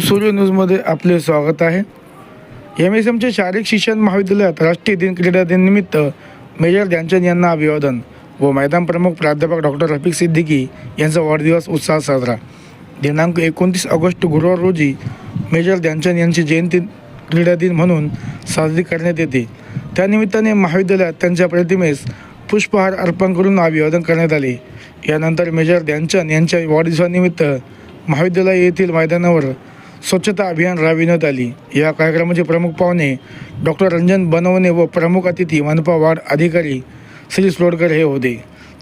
सूर्य न्यूजमध्ये आपले स्वागत आहे. एम एस एमच्या शारीरिक शिक्षण महाविद्यालयात राष्ट्रीय दिन क्रीडा दिननिमित्त मेजर ध्यानचंद यांना अभिवादन व मैदान प्रमुख प्राध्यापक डॉक्टर रफिक सिद्दीकी यांचा वाढदिवस उत्साहात साजरा. दिनांक एकोणतीस ऑगस्ट गुरुवार रोजी मेजर ध्यानचंद यांची जयंती क्रीडा दिन म्हणून साजरी करण्यात येते. त्यानिमित्ताने महाविद्यालयात त्यांच्या प्रतिमेस पुष्पहार अर्पण करून अभिवादन करण्यात आले. यानंतर मेजर ध्यानचंद यांच्या वाढदिवसानिमित्त महाविद्यालय येथील मैदानावर स्वच्छता अभियान राबविण्यात आली. या कार्यक्रमाचे प्रमुख पाहुणे डॉक्टर रंजन बनवणे व प्रमुख अतिथी मनपा वार्ड अधिकारी श्री स्लोडकर हे होते.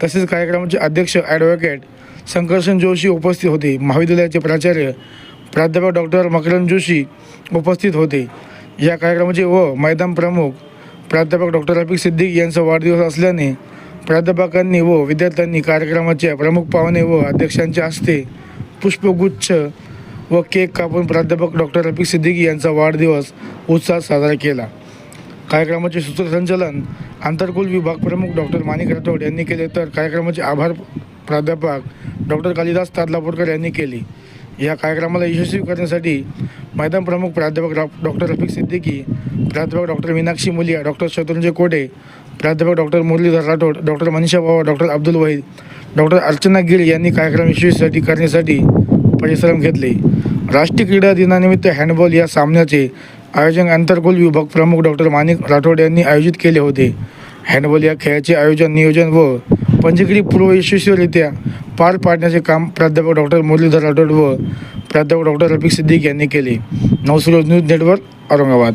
तसेच कार्यक्रमाचे अध्यक्ष ॲडव्होकेट संकर्षण जोशी उपस्थित होते. महाविद्यालयाचे प्राचार्य प्राध्यापक डॉक्टर मकरंद जोशी उपस्थित होते. या कार्यक्रमाचे व मैदान प्रमुख प्राध्यापक डॉक्टर रफिक सिद्दीक यांचा वाढदिवस असल्याने प्राध्यापकांनी व विद्यार्थ्यांनी कार्यक्रमाच्या प्रमुख पाहुणे व अध्यक्षांच्या हस्ते पुष्पगुच्छ व केक कापून प्राध्यापक डॉक्टर रफिक सिद्दीकी यांचा वाढदिवस उत्साहात साजरा केला. कार्यक्रमाचे सूत्रसंचालन आंतरकुल विभाग प्रमुख डॉक्टर माणिक राठोड यांनी केले तर कार्यक्रमाचे आभार प्राध्यापक डॉक्टर कालिदास तादलापूरकर यांनी केले. या कार्यक्रमाला यशस्वी करण्यासाठी मैदान प्रमुख प्राध्यापक डॉ डॉक्टर रफिक सिद्दीकी प्राध्यापक डॉक्टर मीनाक्षी मुलिया डॉक्टर शत्रुंजय कोटे प्राध्यापक doctor Muralidhar Rathod doctor Manisha Baba doctor Abdul Waheed doctor Archana Gill यांनी कार्यक्रम यशस्वीसाठी करण्यासाठी परिश्रम घेतले. राष्ट्रीय क्रीडा दिनानिमित्त हँडबॉल या सामन्याचे आयोजन आंतरगोल विभाग प्रमुख डॉक्टर माणिक राठोड यांनी आयोजित केले होते. हँडबॉल या खेळाचे आयोजन नियोजन व पंचक्री पूर्व यशस्वीरित्या पार पाडण्याचे काम प्राध्यापक डॉक्टर मुरलीधर राठोड व प्राध्यापक डॉक्टर रफिक सिद्दीक यांनी केले. Navsuroj news network Aurangabad.